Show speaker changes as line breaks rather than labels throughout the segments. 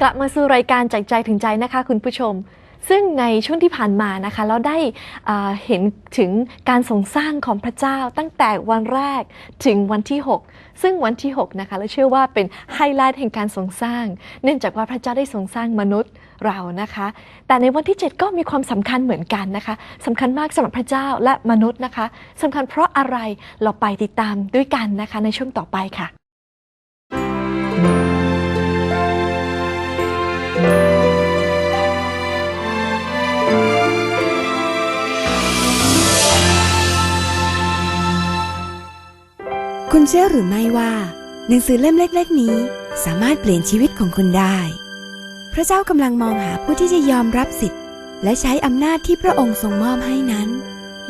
กลับมาสู่รายการจากใจถึงใจนะคะคุณผู้ชม ซึ่งในช่วงที่ผ่านมานะคะเราได้เห็นถึงการทรงสร้างของพระเจ้าตั้งแต่วันแรกถึงวันที่ 6 ซึ่งวันที่ 6 นะคะเราเชื่อว่าเป็นไฮไลท์แห่งการทรงสร้าง เนื่องจากว่าพระเจ้าได้ทรงสร้างมนุษย์เรานะคะ แต่ในวันที่ 7 ก็มีความสำคัญเหมือนกันนะคะสำคัญมากสำหรับพระเจ้าและมนุษย์นะคะสำคัญเพราะอะไรเราไปติดตามด้วยกันนะคะในช่วงต่อไปค่ะ
คุณเชื่อหรือไม่ว่า หนังสือเล่มเล็กๆนี้ สามารถเปลี่ยนชีวิตของคุณได้ พระเจ้ากำลังมองหาผู้ที่จะยอมรับสิทธิ์ และใช้อำนาจที่พระองค์ทรงมอบให้นั้น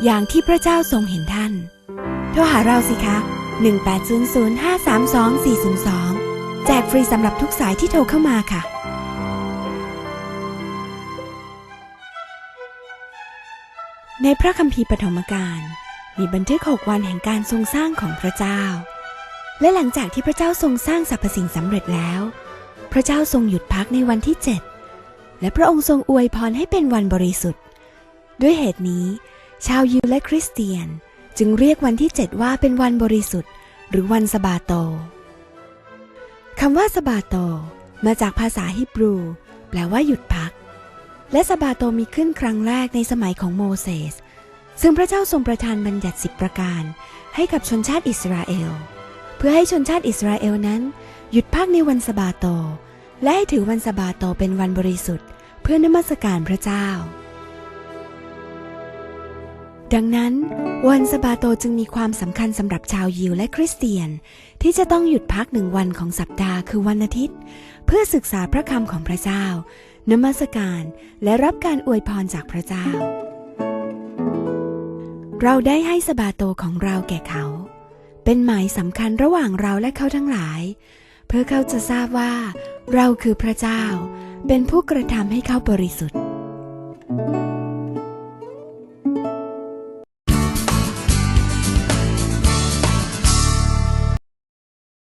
อย่างที่พระเจ้าทรงเห็นท่าน โทรหาเราสิคะ 1800532402แจกฟรีสำหรับทุกสายที่โทรเข้ามาค่ะในพระคัมภีร์ปฐมกาล มีบันทึก6วันแห่งการทรงสร้างของพระเจ้า และหลังจากที่พระเจ้าทรงสร้างสรรพสิ่งสำเร็จแล้ว พระเจ้าทรงหยุดพักในวันที่7และพระองค์ทรงอวยพรให้เป็นวันบริสุทธิ์ ด้วยเหตุนี้ ชาวยิวและคริสเตียนจึงเรียกวันที่7ว่าเป็นวันบริสุทธิ์ หรือวันสบาโตคำว่าสบาโต มาจากภาษาฮิบรู แปลว่าหยุดพัก และสบาโตมีขึ้นครั้งแรกในสมัยของโมเสส ซึ่งพระเจ้าทรงประทานบัญญัติสิบประการให้กับชนชาติอิสราเอล เพื่อให้ชนชาติอิสราเอลนั้น หยุดพักในวันสะบาโต และให้ถือวันสะบาโตเป็นวันบริสุทธิ์ เพื่อนมัสการพระเจ้า ดังนั้น วันสะบาโตจึงมีความสำคัญสำหรับชาวยิวและคริสเตียน ที่จะต้องหยุดพักหนึ่งวันของสัปดาห์คือวันอาทิตย์ เพื่อศึกษาพระคำของพระเจ้านมัสการและรับการอวยพรจากพระเจ้า เราได้ให้สบาโตของเราแก่เขา เป็นหมายสำคัญระหว่างเราและเขาทั้งหลาย เพื่อเขาจะทราบว่า เราคือพระเจ้า เป็นผู้กระทำให้เขาบริสุทธิ์